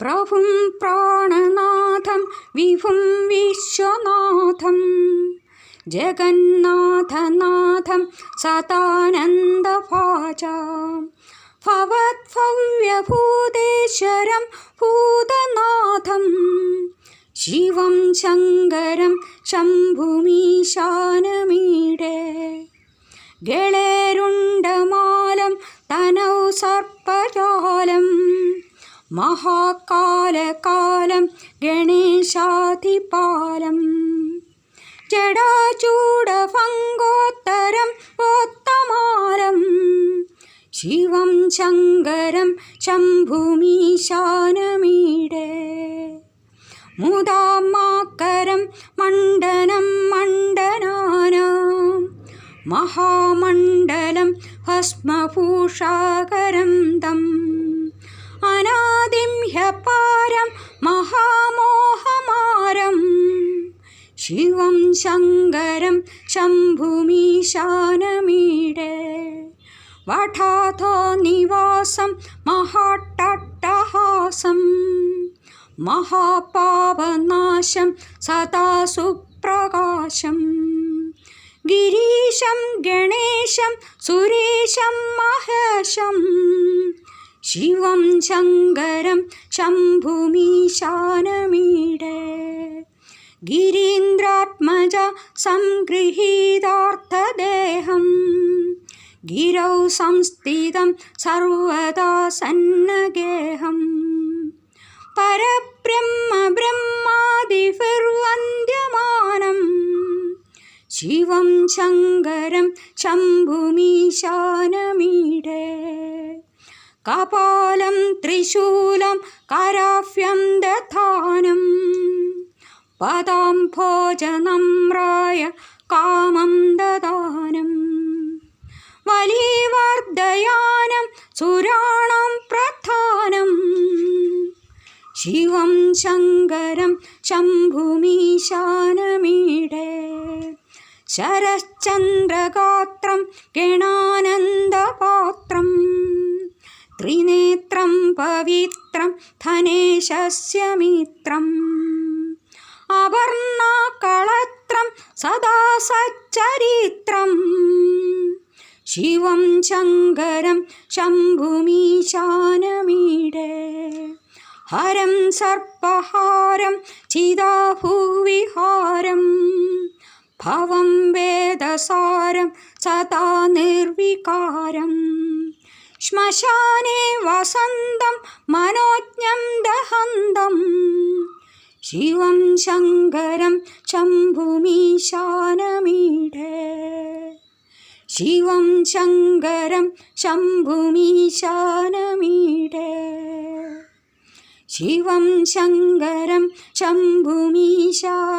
പ്രഭും പ്രാണനാഥം വിഭും വിശ്വനാഥം. ജഗന്നാഥനാഥം സദാനന്ദഭാജാം ഭവദ്ഭവ്യഭൂതേശ്വരം ഭൂതനാഥം. ശിവം ശങ്കരം ശംഭുമീശാനമീടെ. ഗളേരുണ്ടമാലം തനൗ മഹാകാലകാലം ഗണേശാധിപാലം. ജടാചൂടഭംഗോത്തരം ഓത്തമാലം ശിവം ശങ്കരം ശംഭുമീശാനമീടെ. മുദാമാക്കരം മണ്ഡനം മണ്ഡനാനാം. മഹാമണ്ഡലം ഭസ്മഭൂഷാകരം ശിവം ശങ്കരം ശംഭുമീശാനമീടെ. വഠാഥോ നിവാസം മഹാട്ടട്ടഹാസം. മഹാപാപനാശം സദാ സുപ്രകാശം ഗിരീശം ഗണേശം സുരേശം മഹേശം. ശിവം ശങ്കരം ശംഭുമീശാനമീടെ. ഗിരീന്ദ്രാത്മജ സംഗൃഹീതാർത്ഥദേഹം. ഗിരൗ സംസ്ഥിതം സർവദാ സന്നഗേഹം. പരബ്രഹ്മ ബ്രഹ്മാദിഭിർവന്ദ്യമാനം ശിവം ശങ്കരം ശംഭുമീശാനമീടെ കപാലം ത്രിശൂലം കരാഫ്യം ദധാനം പദാം ഭോജനമ്രായ കാമം ദദാനം. വലിവർദ്ധയാനം സുരാണം പ്രധാനം. ശിവം ശങ്കരം ശംഭുമീശാനമീടെ. ശരശ്ചന്ദ്രഗാത്രം ഗണാനന്ദപാത്രം. ത്രിനേത്രം പവിത്രം ധനേശസ്യ മിത്രം അപർണകളത്രം സദാ സച്ചരിത്രം ശിവം ശങ്കരം ശംഭുമീശാനമീടെ. ഹരം സർപ്പഹാരം ചിതാഭൂവിഹാരം. ഭവം വേദസാരം സദാ നിർവികാരം ശ്മശാനെ വസന്തം ദഹന്തം ശിവം ശങ്കരം ശംഭുമീശാനമീഠേ ശിവം ശങ്കരം ശംഭുമീശാനമീഠേ ശിവം ശങ്കരം ശംഭുമീശാനമീടെ